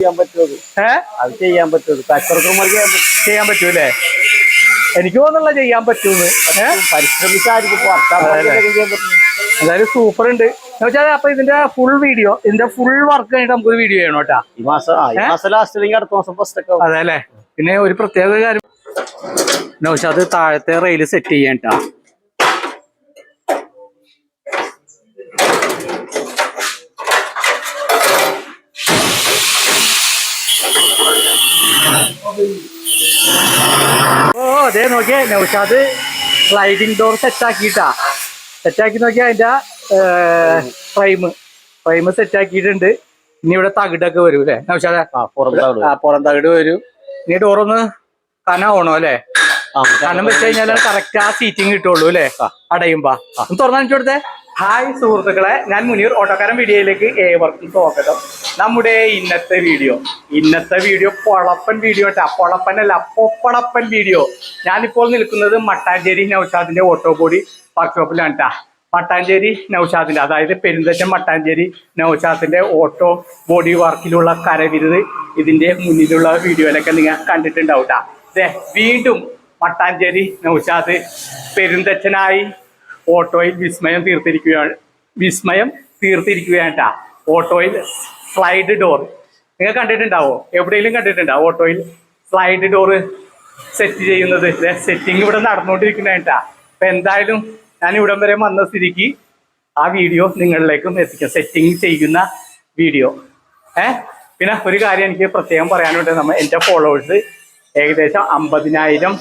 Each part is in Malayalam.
ചെയ്യാൻ പറ്റുമത് ഏ? അത് ചെയ്യാൻ പറ്റുമത് കച്ചവടക്കാർക്ക് ചെയ്യാൻ പറ്റും. ചെയ്യാൻ പറ്റൂലേ? എനിക്ക് തോന്നുന്നില്ല ചെയ്യാൻ പറ്റൂന്ന്. പരിശ്രമിച്ചായിരിക്കും എന്തായാലും സൂപ്പർ ഉണ്ട്. വെച്ചാൽ അപ്പൊ ഇതിന്റെ ഫുൾ വീഡിയോ ഇതിന്റെ ഫുൾ വർക്ക് കഴിഞ്ഞിട്ട് നമുക്ക് വീഡിയോ ചെയ്യണം കേട്ടാ. ഈ മാസം ഈ മാസം ലാസ്റ്റ് അല്ലെങ്കിൽ അടുത്ത മാസം ഫസ്റ്റ് ഒക്കെ. അതെ അല്ലേ? പിന്നെ ഒരു പ്രത്യേക കാര്യം. അത് താഴത്തെ റെയിൽ സെറ്റ് ചെയ്യാൻ ട്ടാ. ഓ അതെ നോക്കിയേ നൗഷാദ് സ്ലൈഡിങ് ഡോർ സെറ്റ് ആക്കിട്ടാ സെറ്റ് ആക്കി നോക്കിയാ അതിന്റെ ഫ്രെയിം ഫ്രെയിം സെറ്റ് ആക്കിയിട്ടുണ്ട്. ഇനി ഇവിടെ തകിടൊക്കെ വരും അല്ലേ? നൗഷാദ് പുറം തകിട് വരും. ഇനി ഡോറൊന്ന് കനാവണോ അല്ലേ? കനം വെച്ച് കഴിഞ്ഞാൽ കറക്റ്റ് ആ സീറ്റിംഗ് കിട്ടുള്ളൂ അല്ലേ? അടയുമ്പോ. തുറന്നു കൊടുത്തേ. ഹായ് സുഹൃത്തുക്കളെ ഞാൻ മുനീർ ഓട്ടോക്കാരൻ വീഡിയോയിലേക്ക് ഏവർക്കും സ്വാഗതം. നമ്മുടെ ഇന്നത്തെ വീഡിയോ ഇന്നത്തെ വീഡിയോ പൊളപ്പൻ വീഡിയോ കേട്ടാ. പൊളപ്പനല്ല പൊപ്പളപ്പൻ വീഡിയോ. ഞാനിപ്പോൾ നിൽക്കുന്നത് മട്ടാഞ്ചേരി നൌഷാദിന്റെ ഓട്ടോ ബോഡി വർക്ക്ഷോപ്പിലാണ് കേട്ടാ മട്ടാഞ്ചേരി നൌഷാദിന്റെ അതായത് പെരുന്തച്ചൻ മട്ടാഞ്ചേരി നൌഷാദിന്റെ ഓട്ടോ ബോഡി വർക്കിലുള്ള കരവിരുത് ഇതിന്റെ മുന്നിലുള്ള വീഡിയോയിലൊക്കെ നിങ്ങൾ കണ്ടിട്ടുണ്ടാവും ട്ടാ. ദേ വീണ്ടും മട്ടാഞ്ചേരി നൌഷാദ് പെരുന്തച്ചനായി ഓട്ടോയിൽ വിസ്മയം തീർത്തിരിക്കുകയാണ് വിസ്മയം തീർത്തിരിക്കുകയാണ് ട്ടാ. ഓട്ടോയിൽ സ്ലൈഡ് ഡോർ നിങ്ങൾ കണ്ടിട്ടുണ്ടാവോ? എവിടെയെങ്കിലും കണ്ടിട്ടുണ്ടാവോ ഓട്ടോയിൽ സ്ലൈഡ് ഡോറ് സെറ്റ് ചെയ്യുന്നത്? സെറ്റിംഗ് ഇവിടെ നടന്നുകൊണ്ടിരിക്കുന്നതായിട്ടാ. അപ്പം എന്തായാലും ഞാൻ ഇവിടം വരെ വന്ന സ്ഥിതിക്ക് ആ വീഡിയോ നിങ്ങളിലേക്കും എത്തിക്കാം. സെറ്റിംഗ് ചെയ്യുന്ന വീഡിയോ. ഏ? പിന്നെ ഒരു കാര്യം എനിക്ക് പ്രത്യേകം പറയാനുണ്ട്. നമ്മൾ എന്റെ ഫോളോവേഴ്സ് ഏകദേശം അമ്പതിനായിരം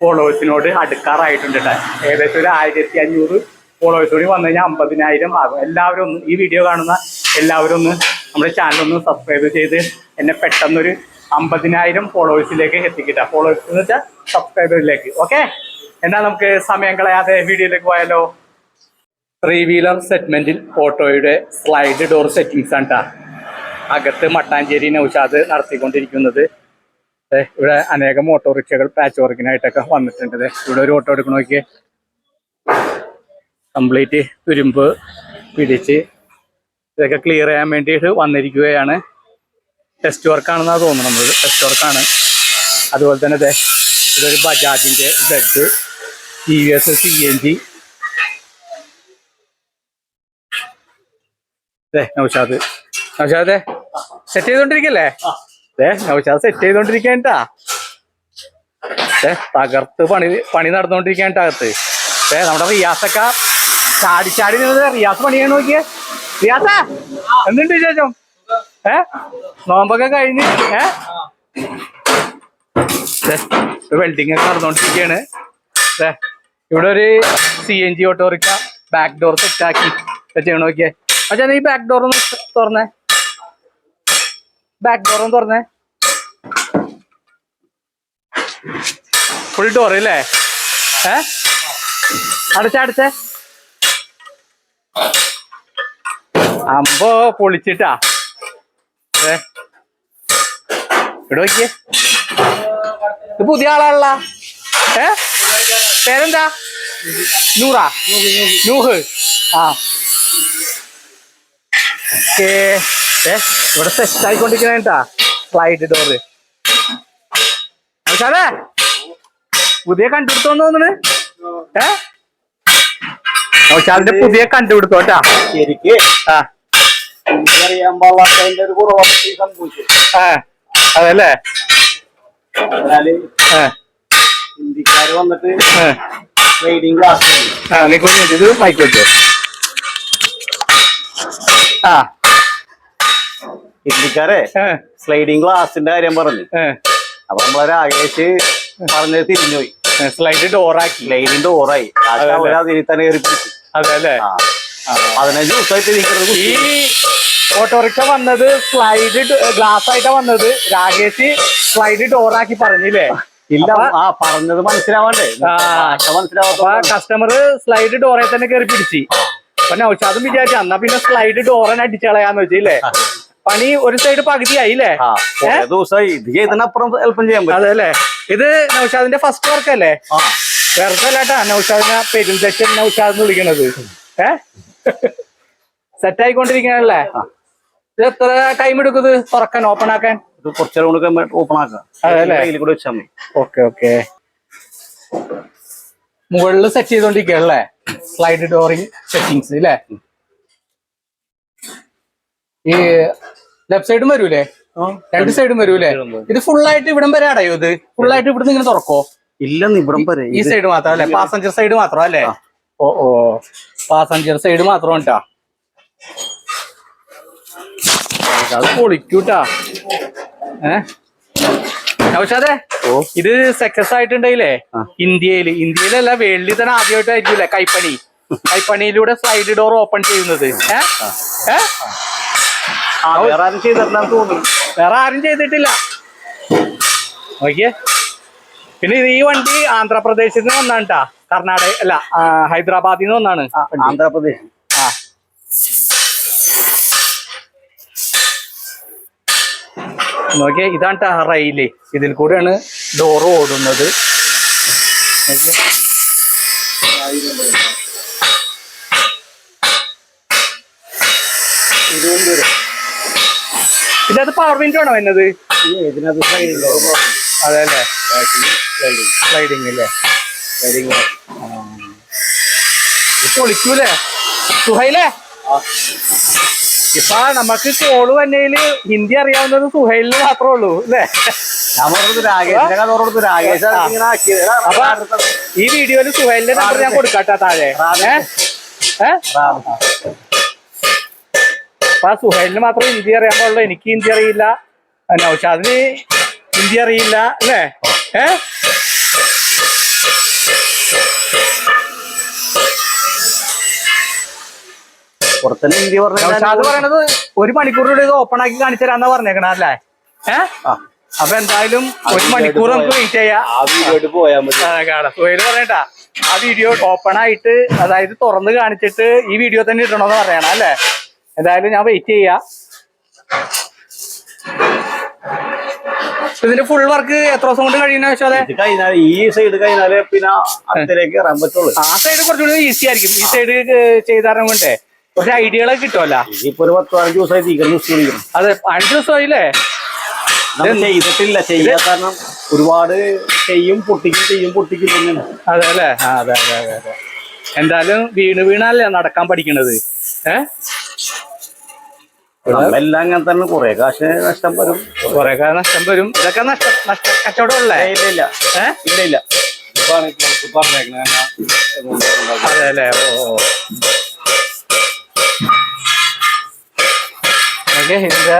ഫോളോവേഴ്സിനോട് അടുക്കാറായിട്ടുണ്ട് കേട്ടോ ഏകദേശം ഒരു ആയിരത്തി അഞ്ഞൂറ് ഫോളോവേഴ്സ് കൂടി വന്നു കഴിഞ്ഞാൽ അമ്പതിനായിരം ആകും. എല്ലാവരും ഒന്ന് ഈ വീഡിയോ കാണുന്ന എല്ലാവരും ഒന്ന് നമ്മുടെ ചാനൽ ഒന്ന് സബ്സ്ക്രൈബ് ചെയ്ത് എന്നെ പെട്ടെന്നൊരു അമ്പതിനായിരം ഫോളോവേഴ്സിലേക്ക് എത്തിക്കിട്ട. ഫോളോവേഴ്സ് എന്ന് വെച്ചാൽ സബ്സ്ക്രൈബറിലേക്ക് ഓക്കെ എന്നാൽ നമുക്ക് സമയം കളയാതെ വീഡിയോയിലേക്ക് പോയാലോ? ത്രീ വീലർ സെഗ്മെന്റിൽ ഓട്ടോയുടെ സ്ലൈഡ് ഡോർ സെറ്റിംഗ്സ് ആണ്. അകത്ത് മട്ടാഞ്ചേരി നൗഷാദ് നടത്തിക്കൊണ്ടിരിക്കുന്നത്. ഇവിടെ അനേകം ഓട്ടോറിക്ഷകൾ പാച്ച് വർക്കിനായിട്ടൊക്കെ വന്നിട്ടുണ്ട്. ഇവിടെ ഒരു ഓട്ടോ എടുക്കണ നോക്കിയേ. കംപ്ലീറ്റ് തുരുമ്പ് പിടിച്ച് ഇതൊക്കെ ക്ലിയർ ചെയ്യാൻ വേണ്ടിയിട്ട് വന്നിരിക്കുകയാണ്. ടെസ്റ്റ് വർക്കാണെന്നാണ് തോന്നുന്നത് നമ്മൾ ടെസ്റ്റ് വർക്കാണ് അതുപോലെ തന്നെ ദേ ഇതൊരു ബജാജിന്റെ bed T V S C N G Noushad. Noushad set ചെയ്തോണ്ടിരിക്കല്ലേ? ഏ സെറ്റ് ചെയ്തോണ്ടിരിക്കാൻട്ടാ ഏ തകർത്ത് പണി പണി നടന്നുകൊണ്ടിരിക്കാൻട്ടാ അകത്ത്. ഏ നമ്മുടെ റിയാസൊക്കെ ചാടി ചാടി നിന്നത് റിയാസ് പണി ചെയ്യാൻ നോക്കിയേ. റിയാസ എന്തുണ്ട് വിശേഷം? ഏ? നോമ്പൊക്കെ കഴിഞ്ഞ് ഏ? വെൽഡിങ് ഒക്കെ നടന്നുകൊണ്ടിരിക്കുകയാണ് ദേ, ഇവിടെ ഒരു C N G autorickshaw back door സെറ്റാക്കി ആക്കി ചെയ്യണം നോക്കിയേ. അച്ഛാ ഈ ബാക്ക് ഡോർ ഒന്ന് തുറന്നേ. ബാക്ക് ഡോർ ഒന്ന് തുറന്നേ. ഫുൾ ഡോർ അല്ലേ ഏ? അടച്ചേ അടച്ചേ. അമ്പോ പൊളിച്ചിട്ടാ. ഏ? ഇവിടെ നോക്കിയേ. ഇത് പുതിയ ആളാണല്ല. ഏ? പേരെന്താ? നൂറാ? നൂഹ്. ആ. ഓക്കേ. ഏ ഇവിടെ സെറ്റ് ഫ്ലൈറ്റ് സ്ലൈഡ് ഡോറ് അതെ പുതിയ കണ്ടുപിടുത്തോന്ന് തോന്നണ് ഏ? അതിന്റെ പുതിയ കണ്ടുപിടുത്തോട്ടാ ശരിക്ക് ആ. അറിയാൻ പാടില്ലാത്തതിന്റെ ഒരു കുറവാണ് ഈ സംഭവിച്ചത്. ആ അതല്ലേ? ഹിന്ദിക്കാര് വന്നിട്ട് ഏ ക്ലാസ് ആ നീ കൊണ്ട് ഇത് മൈക്ക് ആ. ഹിന്ദിക്കാരെ സ്ലൈഡിങ് ഗ്ലാസിന്റെ കാര്യം പറഞ്ഞു. അപ്പൊ നമ്മളെ രാകേഷ് പറഞ്ഞത് തിരിഞ്ഞുപോയി. സ്ലൈഡ് ഡോറാക്കി സ്ലൈഡിന്റെ ഡോറായി അതിനെ. അതിൽ തന്നെ കയറി പിടിച്ചു. അതെ അല്ലേ? ദിവസമായിട്ട് ഈ ഓട്ടോറിക്ഷ വന്നത് സ്ലൈഡ് ഗ്ലാസ് ആയിട്ടാ വന്നത്. രാകേഷ് സ്ലൈഡ് ഡോറാക്കി പറഞ്ഞില്ലേ? ഇല്ല ആ പറഞ്ഞത് മനസ്സിലാവണ്ടേ? മനസ്സിലാവാ കസ്റ്റമർ സ്ലൈഡ് ഡോറെ തന്നെ കയറി പിടിച്ച്. അപ്പൊ നൗഷാദും വിചാരിച്ചു അന്നാ പിന്നെ സ്ലൈഡ് ഡോറനെ അടിച്ചളയാന്ന് വെച്ചില്ലേ പണി ഒരു സൈഡ് പകുതിയായില്ലേ? ദിവസമായി ഇത് ചെയ്തതിനപ്പുറം എളുപ്പം ചെയ്യാൻ പറ്റും. അതെ അല്ലേ ഇത് നൗഷാദിന്റെ ഫസ്റ്റ് വർക്ക് അല്ലേ? വെറുതെ അല്ലാട്ടാ നൗഷാദിനെ പെരുന്തച്ചൻ നൗഷാദ് എന്ന് വിളിക്കണത്. ഏ? സെറ്റ് ആയിക്കൊണ്ടിരിക്കണല്ലേ? ഇത് എത്ര ടൈം എടുക്കും ഇത് തുറക്കാൻ ഓപ്പൺ ആക്കാൻ? കൂടെ ഓപ്പൺ ആക്കാം. അതല്ലേ? കൂടെ വെച്ചാൽ മതി. ഓക്കെ ഓക്കെ മുകളിൽ സെറ്റ് ചെയ്തോണ്ടിരിക്കല്ലേ സ്ലൈഡ് ഡോറിങ് സെറ്റിങ്സ് അല്ലേ ഈ ലെഫ്റ്റ് സൈഡും വരൂലേ? രണ്ട് സൈഡും വരൂലേ? ഇത് ഫുൾ ആയിട്ട് ഇവിടം വരെ അടയോ ഇത്? ഫുൾ ആയിട്ട് ഇവിടുന്ന് ഇങ്ങനെ തുറക്കോ? ഇല്ല ഇവിടം വരെ. ഈ സൈഡ് മാത്രം അല്ലേ? പാസഞ്ചർ സൈഡ് മാത്രം അല്ലേ? ഓ ഓ. പാസഞ്ചർ സൈഡ് മാത്രം ഉണ്ടാ? അത് പൊളിക്കൂട്ടാ. ഏ? നൗഷാദേ ഓ. ഇത് സക്സസ് ആയിട്ടുണ്ടെങ്കിലേ ആ. ഇന്ത്യയിൽ ഇന്ത്യയിലല്ല വേൾഡിൽ തന്നെ ആദ്യമായിട്ടായിരിക്കില്ലേ കൈപ്പണി? കൈപ്പണിയിലൂടെ സ്ലൈഡ് ഡോർ ഓപ്പൺ ചെയ്യുന്നത്. ഏ? ഏ? ആ, വേറെ ആരും ചെയ്തിട്ടില്ലാന്ന് തോന്നുന്നു. വേറെ ആരും ചെയ്തിട്ടില്ല. നോക്കിയേ. പിന്നെ ഇത് ഈ വണ്ടി ആന്ധ്രാപ്രദേശിൽ നിന്ന് വന്നാണ് കർണാടക അല്ല ഹൈദരാബാദിൽ നിന്ന് വന്നാണ് ആന്ധ്രാപ്രദേശ് ആ. നോക്കിയേ ഇതാണ് റെയിൽ. ഇതിൽ കൂടെയാണ് ഡോറ് ഓടുന്നത്. നോക്കിയേ. ഇതിനകത്ത് പവർ വിൻഡോ ആണോ വരുന്നത്? ഇതിനകത്ത് അതെ അല്ലേ? സ്ലൈഡിങ് അല്ലേ സ്ലൈഡിങ് പൊളിക്കൂലേ? സുഹൈലേ? ഇപ്പൊ നമുക്ക് കോൾ വന്നതിൽ ഹിന്ദി അറിയാവുന്നത് സുഹൈലിന് മാത്രമേ ഉള്ളൂ അല്ലേ? അപ്പൊ ഈ വീഡിയോയിൽ സുഹൈലിന്റെ നമ്പർ ഞാൻ കൊടുക്കാട്ടാ താഴെ. അപ്പൊ ആ സുഹൈലിന് മാത്രമേ ഹിന്ദി അറിയാൻ പാടുള്ളൂ എനിക്ക് ഹിന്ദി അറിയില്ല. നൗഷാദിന് ഹിന്ദി അറിയില്ല അല്ലേ? ഏ? പുറത്തന്നെ ഹിന്ദി പറഞ്ഞ നൗഷാദ് പറയണത് ഒരു മണിക്കൂറിലൂടെ ഇത് ഓപ്പൺ ആക്കി കാണിച്ചു തരാന്നാ പറഞ്ഞേക്കണ അല്ലേ? ഏ? അപ്പൊ എന്തായാലും ഒരു മണിക്കൂർ നമുക്ക് വെയിറ്റ് ചെയ്യാം. പറയട്ടാ ആ വീഡിയോ ഓപ്പൺ ആയിട്ട് അതായത് തുറന്ന് കാണിച്ചിട്ട് ഈ വീഡിയോ തന്നെ ഇടണമെന്ന് പറയണം അല്ലേ? എന്തായാലും ഞാൻ വെയിറ്റ് ചെയ്യാം. ഇതിന്റെ ഫുൾ വർക്ക് എത്ര ദിവസം കൊണ്ട് കഴിയുന്ന വെച്ചാൽ കഴിഞ്ഞാൽ ഈ സൈഡ് കഴിഞ്ഞാലേ പിന്നെ അടുത്തേക്ക് കയറാൻ പറ്റുള്ളൂ. ആ സൈഡ് കുറച്ചുകൂടി ഈസി ആയിരിക്കും. ഈ സൈഡ് ചെയ്താരം കൊണ്ടേ കുറച്ച് ഐഡിയകളൊക്കെ കിട്ടുമല്ലോ ഇതിപ്പോ ഒരു പത്ത് പതിനഞ്ച് ദിവസമായി അതെ അഞ്ച് ദിവസമായില്ലേ? ചെയ്തിട്ടില്ല. ചെയ്യാൻ കാരണം ഒരുപാട് ചെയ്യും പൊട്ടിക്കും ചെയ്യും പൊട്ടിക്കും തന്നെയാണ്. അതെ അല്ലേ? അതെ അതെ അതെ അതെ. എന്തായാലും വീണ് വീണല്ലേ നടക്കാൻ പഠിക്കണത്? ഏഹ് നമ്മളെല്ലാം അങ്ങനെ തന്നെ കുറെ കാശ് നഷ്ടം വരും. കുറെ നഷ്ടം വരും. ഇതൊക്കെ നഷ്ടം നഷ്ട കച്ചവടം ഉള്ളേ ഇല്ല ഇല്ല. ഇവിടെ ഇല്ല ഇല്ല. അതെ അല്ലേ ഓ ഇതിന്റെ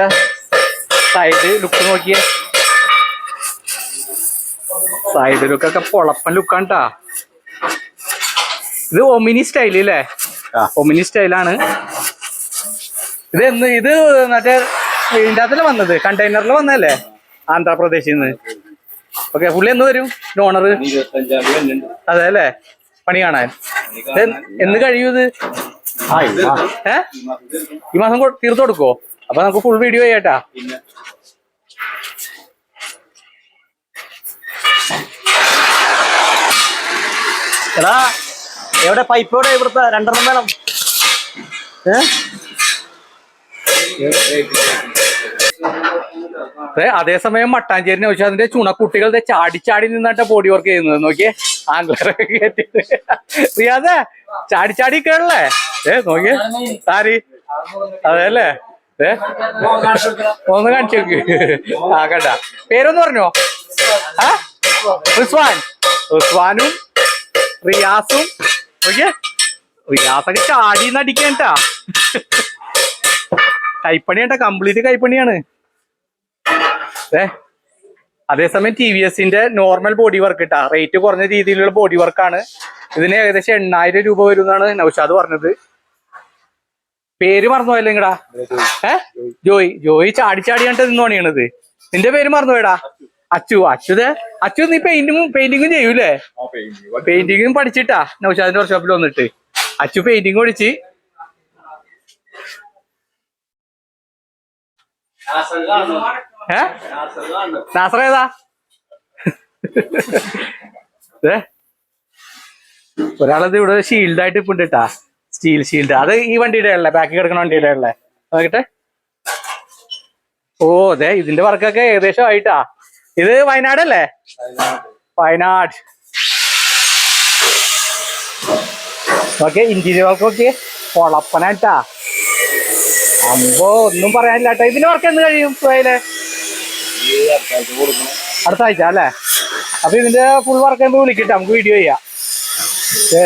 സൈഡ് ലുക്ക് നോക്കിയേ. സൈഡ് ലുക്കൊക്കെ പൊളപ്പൻ ലുക്കാണ് ഇത് ഒമിനി സ്റ്റൈൽ അല്ലേ. ഒമിനി സ്റ്റൈലാണ് ഇത് എന്ന് ഇത് മറ്റേ അകത്തല്ലേ വന്നത്? കണ്ടെയ്നറിൽ വന്നതല്ലേ? ആന്ധ്രാപ്രദേശിൽ നിന്ന്. ഓക്കെ പുള്ളി എന്ന് വരും? ഓണർ അതെ അല്ലേ പണി കാണാൻ. എന്ന് കഴിയൂ ഇത്. ഏ? ഈ മാസം തീർത്തു കൊടുക്കോ അപ്പൊ നമുക്ക് ഫുൾ വീഡിയോ ചെയ്യട്ടാ. എടാ എവിടെ പൈപ്പ് എവിടെ? ഇവിടുത്തെ രണ്ടെണ്ണം വേണം. ഏ? ദേ, അതേസമയം മട്ടാഞ്ചേരി നൗഷാദിന്റെ ചുണക്കുട്ടികൾ ചാടി ചാടി നിന്നിട്ട് ബോഡി വർക്ക് ചെയ്യുന്നത്. നോക്കിയേ ആംഗ്ലറൊക്കെ കേട്ടിട്ട്. ചാടി ചാടി കേളല്ലേ ഏ നോക്കിയേ സാരി അതെല്ലേ ഏ ഒന്ന് കാണിച്ചു നോക്ക്. ആ കേട്ട പേരൊന്ന് പറഞ്ഞോ? ആ? റിസ്വാൻ. റിസ്വാനും റിയാസും. നോക്കിയേ റിയാസൊക്കെ ചാടി നടിക്കണ്ടാ കേട്ടോ കംപ്ലീറ്റ് കൈപ്പണിയാണ്. ഏ അതേസമയം ടി വി എസിന്റെ നോർമൽ ബോഡി വർക്ക് ഇട്ടാ. റേറ്റ് കുറഞ്ഞ രീതിയിലുള്ള ബോഡി വർക്കാണ് ഇതിന് ഏകദേശം എണ്ണായിരം രൂപ വരും എന്നാണ് നൗഷാദ് പറഞ്ഞത്. പേര് മറന്നുപോയല്ലോ ഇങ്ങടാ ഏ ജോയ് ജോയ് ചാടി ചാടി കണ്ട് നിന്ന് പണിയണത്. നിന്റെ പേര് മറന്നുപോയടാ. അച്ചു അച്ചുതെ അച്ചു നീ പെയിന്റിങ്ങും പെയിന്റിങ്ങും ചെയ്യൂലേ പെയിന്റിങ്ങും പഠിച്ചിട്ടാ നൗഷാദിന്റെ വർക്ക്ഷോപ്പിൽ വന്നിട്ട്. അച്ചു പെയിന്റിങ് പഠിച്ച് ഏ? നാസർ ഏതാ ഏ? ഒരാളത് ഇവിടെ ഷീൽഡ് ആയിട്ട് ഇപ്പൊ കേട്ടാ സ്റ്റീൽ ഷീൽഡ്. അത് ഈ വണ്ടിയുടെ ഉള്ളേ ബാക്കി കിടക്കുന്ന വണ്ടിയുടെ ഉള്ളേ നോക്കട്ടെ. ഓ അതെ ഇതിന്റെ വർക്കൊക്കെ ഏകദേശം ആയിട്ടാ. ഇത് വയനാട്. അല്ലേ വയനാട് ഓക്കെ ഇന്റീരിയർ വർക്കൊക്കെ പൊളപ്പനായിട്ടാ. അമ്പോ ഒന്നും പറയാനില്ല കേട്ടോ ഇതിന് വർക്ക് എന്ന് കഴിയും സുഹൈലെ അടുത്ത ആഴ്ച അല്ലേ? അപ്പൊ ഇതിന്റെ ഫുൾ വർക്ക് എന്ത് വിളിക്കട്ടെ നമുക്ക് വീഡിയോ ചെയ്യാം.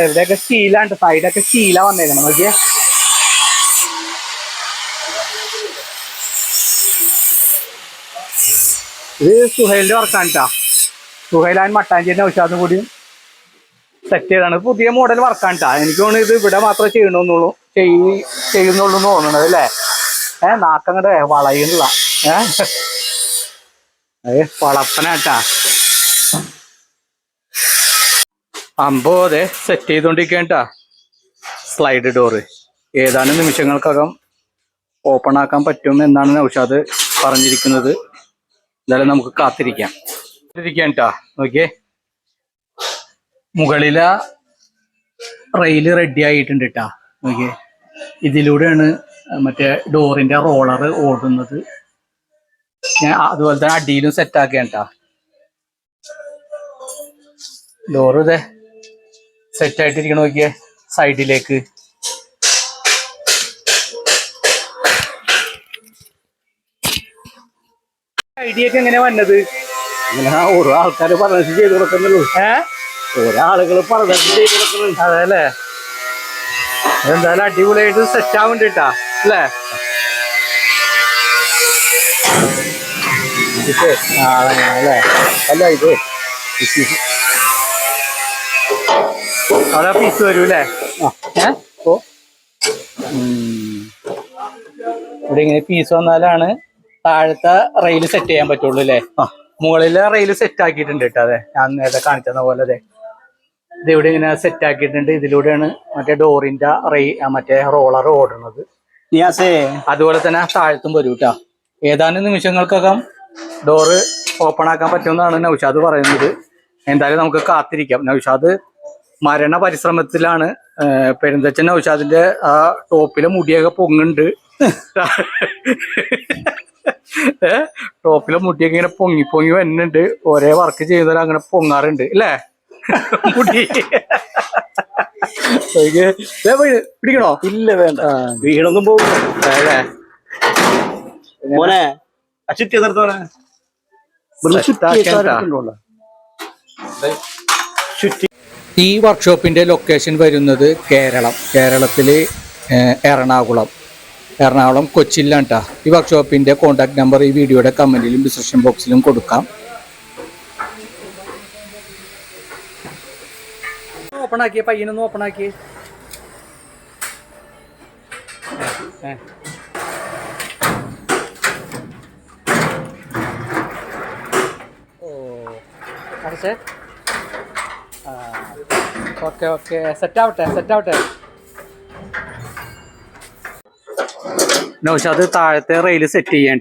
ഇവിടെയൊക്കെ സ്റ്റീലാണ് സൈഡൊക്കെ സ്റ്റീലാ വന്നേക്കണം നോക്കിയേ. ഇത് സുഹൈലിന്റെ വർക്കാണ് കേട്ടാ സുഹൈലാൻ മട്ടാഞ്ചേരി ഔഷാദും കൂടി സെറ്റ് ചെയ്താണ് പുതിയ മോഡൽ വർക്കാണ് കേട്ടാ എനിക്ക് തോന്നുന്നു ഇത് ഇവിടെ മാത്രമേ ചെയ്യണമെന്നുള്ളൂ ചെയ് ചെയ്യുന്നുള്ളൂ എന്ന് തോന്നുന്നത് അല്ലേ? ഏ നാക്കങ്ങടെ വളയുള്ള ഏ? വളപ്പനാട്ടാ അമ്പോ അതെ സെറ്റ് ചെയ്തോണ്ടിരിക്കേണ്ട സ്ലൈഡ് ഡോറ് ഏതാനും നിമിഷങ്ങൾക്കകം ഓപ്പൺ ആക്കാൻ പറ്റും എന്നാണ് നൗഷാദ് പറഞ്ഞിരിക്കുന്നത്. എന്തായാലും നമുക്ക് കാത്തിരിക്കാം. ഇരിക്കാം കേട്ടാ നോക്കിയേ. മുകളില റെയിൽ റെഡി ആയിട്ടുണ്ട് കേട്ടാ നോക്കിയേ. ഇതിലൂടെയാണ് മറ്റേ ഡോറിന്റെ റോളർ ഓടുന്നത്. ഞാൻ അതുപോലെ തന്നെ അടിയിലും സെറ്റ് ആക്കിയാട്ടാ ഡോറ് ഇതേ സെറ്റ് ആയിട്ടിരിക്കണ നോക്കിയേ സൈഡിലേക്ക് ഐഡിയ ഒക്കെ എങ്ങനെയാ വന്നത്? ഓരോ ആൾക്കാർ പറഞ്ഞിട്ട് ചെയ്ത് കൊടുക്കുന്നുള്ളൂ. ഏ? ഓരോ ആളുകൾ പറഞ്ഞിട്ട് ചെയ്ത് കൊടുക്കുന്നുണ്ട്. അതെ അല്ലേ? എന്തായാലും അടിപൊളിയായിട്ട് സെറ്റ് ആവുന്നുണ്ട് കേട്ടാ അല്ലേ? അല്ലേ അല്ല ഇത് അവിടെ പീസ് വരൂ അല്ലേ ഓ. ഇവിടെ ഇങ്ങനെ പീസ് വന്നാലാണ് താഴത്തെ റെയിൽ സെറ്റ് ചെയ്യാൻ പറ്റുള്ളൂ അല്ലേ? മുകളിലെ റെയിൽ സെറ്റ് ആക്കിയിട്ടുണ്ട് കേട്ടോ അതെ. ഞാൻ നേരത്തെ കാണിച്ചെന്ന പോലെ അതെ. ഇത് ഇവിടെ ഇങ്ങനെ സെറ്റ് ആക്കിയിട്ടുണ്ട്. ഇതിലൂടെയാണ് മറ്റേ ഡോറിന്റെ റെയിൽ മറ്റേ റോളർ ഓടുന്നത്. അതുപോലെ തന്നെ താഴത്തും വരും കേട്ടോ ഏതാനും നിമിഷങ്ങൾക്കകം ഡോറ് ഓപ്പൺ ആക്കാൻ പറ്റുമെന്നാണ് നൌഷാദ് പറയുന്നത്. എന്തായാലും നമുക്ക് കാത്തിരിക്കാം. നൌഷാദ് മരണ പരിശ്രമത്തിലാണ് പെരുന്തച്ഛൻ നൌഷാദിന്റെ ആ ടോപ്പിലെ മുടിയൊക്കെ പൊങ്ങുണ്ട് ടോപ്പിലെ മുടിയൊക്കെ ഇങ്ങനെ പൊങ്ങി പൊങ്ങി വരുന്നുണ്ട് ഒരേ വർക്ക് ചെയ്യുന്നവരങ്ങനെ പൊങ്ങാറുണ്ട്. അല്ലേ മുടി. പിടിക്കണോ? ഇല്ല വേണ്ട. വീടൊന്നും പോകും അതെ. മോനെ. ആ ചുറ്റി നിർത്തോനെ ചുറ്റി. ഈ വർക്ക്ഷോപ്പിന്റെ ലൊക്കേഷൻ വരുന്നത് കേരളം. കേരളത്തിൽ എറണാകുളം. എറണാകുളം കൊച്ചിയിലാണ് കേട്ടോ ഈ വർക്ക്ഷോപ്പിന്റെ കോൺടാക്ട് നമ്പർ ഈ വീഡിയോയുടെ കമന്റിലും ഡിസ്ക്രിപ്ഷൻ ബോക്സിലും കൊടുക്കാം. ഓപ്പൺ ആക്കിയേ പയ്യനൊന്ന് ഓപ്പൺ ആക്കി ഓ അടച്ചേ ഓക്കെ ഓക്കെ. സെറ്റ് ആവട്ടെ സെറ്റ് ആവട്ടെ നൗഷാദ് താഴത്തെ റെയിൽ സെറ്റ് ചെയ്യാൻ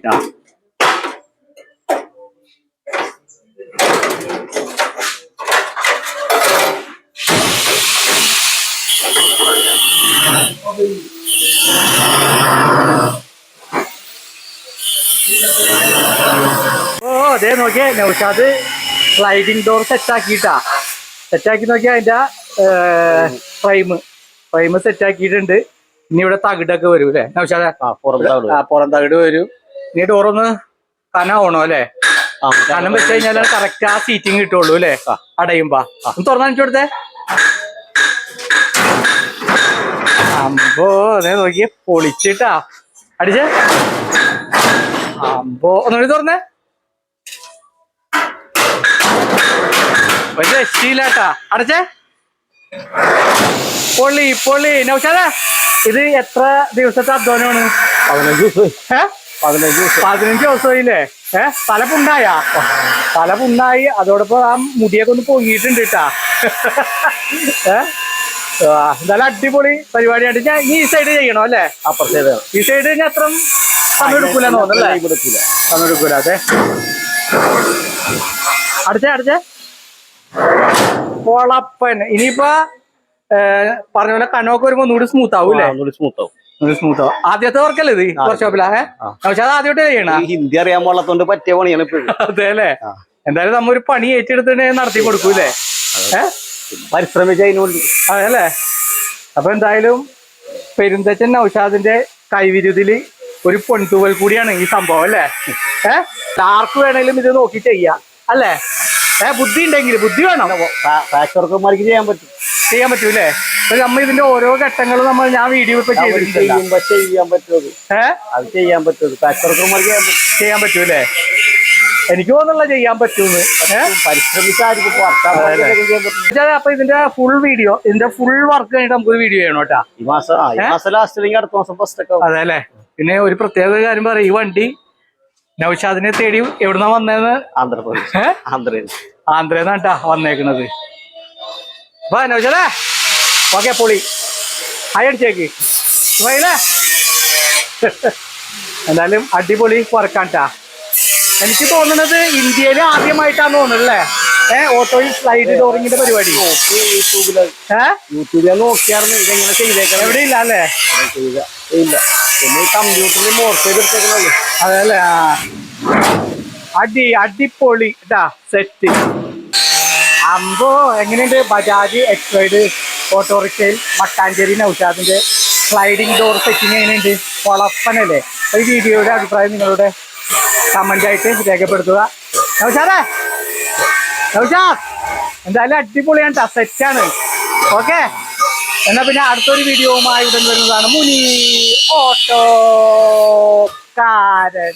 ഓ അതെ നോക്കിയേ നൗഷാദ് സ്ലൈഡിങ് ഡോർ സെറ്റ് ആക്കിട്ടാ സെറ്റ് ആക്കി നോക്കിയാ അതിന്റെ ഫ്രെയിം ഫ്രെയിം സെറ്റ് ആക്കിയിട്ടുണ്ട്. ഇനി ഇവിടെ തകിടൊക്കെ വരും അല്ലേ? നൗഷാദ്? പുറം തകിട് വരും. ഇനി ഡോർ ഒന്ന് കനാവണോ അല്ലേ? കനം വെച്ച് കഴിഞ്ഞാൽ കറക്റ്റ് ആ സീറ്റിംഗ് കിട്ടുള്ളൂ അല്ലേ. അടയുമ്പോ. ഒന്ന് തുറന്നു കാണിച്ചു കൊടുത്തേ. അമ്പോ അതെ നോക്കിയേ പൊളിച്ചിട്ടാ. അടിച്ചേ. അമ്പോ ഒന്നുകൂടി തുറന്നേ. ഒരു രക്ഷയില്ലാട്ടാ. അടച്ചേ. പൊള്ളി പൊള്ളി നോക്കാതെ ഇത് എത്ര ദിവസത്തെ അധ്വാനമാണ്? പതിനഞ്ച് ദിവസം. ഏ? പതിനഞ്ച് ദിവസം. പതിനഞ്ച് ദിവസമായില്ലേ ഏ? തലപ്പുണ്ടായ തലപ്പുണ്ടായി അതോടൊപ്പം ആ മുടിയൊക്കെ ഒന്ന് പൊങ്ങിയിട്ടുണ്ട് കേട്ടാ ഏ? എന്തായാലും അടിപൊളി പരിപാടിയായിട്ട് ഞാൻ ഈ സൈഡ് ചെയ്യണോ അല്ലേ? അപ്പുറത്തേത് ഈ സൈഡ് ഞാൻ അത്ര സമയം എടുക്കൂല തോന്നുന്നില്ല എടുക്കൂല അതെ. അടിച്ചേ അടിച്ചേ. കൊളപ്പൻ ഇനിയിപ്പോ പറഞ്ഞ പോലെ കനമൊക്കെ വരുമ്പോ നൂടി സ്മൂത്ത് ആവും അല്ലേ? സ്മൂത്ത് ആവും. സ്മൂത്തോ ആദ്യത്തെ വർക്കല്ലേ ഇത് വർക്ക്ഷോപ്പിലാ പക്ഷെ അത് ആദ്യമായിട്ട് ചെയ്യണ. ഹിന്ദി അറിയാൻ പാടില്ലാത്തോണ്ട് പറ്റിയ പണിയാണ് അതെ അല്ലേ? എന്തായാലും നമ്മൊരു പണി ഏറ്റെടുത്തിട്ട് നടത്തി കൊടുക്കൂലേ ഏ? പരിശ്രമിച്ച അതിനുണ്ട് അതല്ലേ അപ്പൊ എന്തായാലും പെരുന്തച്ചൻ നൗഷാദിന്റെ കൈവിരുതിൽ ഒരു പൊൻതൂവൽ കൂടിയാണ് ഈ സംഭവം അല്ലേ? ഏഹ് ആർക്ക് വേണേലും ഇത് നോക്കി ചെയ്യാം അല്ലേ? ഏഹ് ബുദ്ധി ഉണ്ടെങ്കിൽ ബുദ്ധി വേണം. ഫാക്ടർക്കുമാർക്ക് ചെയ്യാൻ പറ്റും. ചെയ്യാൻ പറ്റൂലേ? അപ്പൊ നമ്മ ഇതിന്റെ ഓരോ ഘട്ടങ്ങളും നമ്മൾ ഞാൻ വീഡിയോ ഇപ്പൊ ചെയ്തിട്ടുണ്ട് ചെയ്യാൻ പറ്റുള്ളൂ. ഏഹ് അത് ചെയ്യാൻ പറ്റുള്ളൂ. ഫാക്ടർക്കുമാർക്ക് ചെയ്യാൻ പറ്റും. ചെയ്യാൻ പറ്റൂലേ? എനിക്ക് തോന്നുന്നില്ല ചെയ്യാൻ പറ്റുമെന്ന് പരിശ്രമിച്ചായിരിക്കും അപ്പൊ ഇതിന്റെ ഫുൾ വീഡിയോ ഇതിന്റെ ഫുൾ വർക്ക് കഴിഞ്ഞിട്ട് നമുക്കൊരു വീഡിയോ ചെയ്യണം കേട്ടാ. ഈ മാസം ലാസ്റ്റ് അടുത്ത മാസം ഫസ്റ്റ് ഒക്കെ അതെ അല്ലേ? പിന്നെ ഒരു പ്രത്യേക കാര്യം പറയാം ഈ വണ്ടി നൗഷാദിനെ തേടി എവിടുന്നാ വന്നേന്ന്? ആന്ധ്രാപ്രദേശ്? ആന്ധ്രയിൽ. ആന്ധ്രന്നാട്ടാ വന്നേക്കണത്. വാ നൗഷാദേ. ഓക്കെ പൊളി. അയടിച്ചേക്ക് വൈലേ എന്തായാലും അടിപൊളി വർക്കാണ്ടാ എനിക്ക് തോന്നുന്നത് ഇന്ത്യയിൽ ആദ്യമായിട്ടാണ് തോന്നുന്നത് ഏഹ് ഓട്ടോയിൽ സ്ലൈഡ് ഡോറിങ്ങിന്റെ പരിപാടി. യൂട്യൂബിൽ. യൂട്യൂബിൽ നോക്കിയായിരുന്നു ഇതെങ്ങനെ ചെയ്തേക്കണം എവിടെ ഇല്ല അല്ലേ? ഇല്ല പിന്നെ കമ്പ്യൂട്ടറിൽ മോർച്ച് ചെയ്തെടുത്തേക്കണല്ലോ അതല്ലേ ആ. അടി അടിപൊളി. ഇതാ സെറ്റ് അമ്പോ എങ്ങനെയുണ്ട്? ബജാജ് എക്സൈഡ് ഓട്ടോറിക്ഷയിൽ മട്ടാഞ്ചേരി നൗഷാദിന്റെ സ്ലൈഡിംഗ് ഡോർ സെറ്റിങ് എങ്ങനെയുണ്ട്? പൊളപ്പനല്ലേ ഈ വീഡിയോയുടെ അഭിപ്രായം നിങ്ങളുടെ. കമന്റ് ആയിട്ട് രേഖപ്പെടുത്തുക. നൗഷാദേ? നൗഷാദ് എന്തായാലും അടിപൊളിയാണ് സെറ്റാണ് ഓക്കെ? എന്നാ പിന്നെ അടുത്തൊരു വീഡിയോവുമായി ഉടൻ വരുന്നതാണ് മുനി ഓട്ടോക്കാരൻ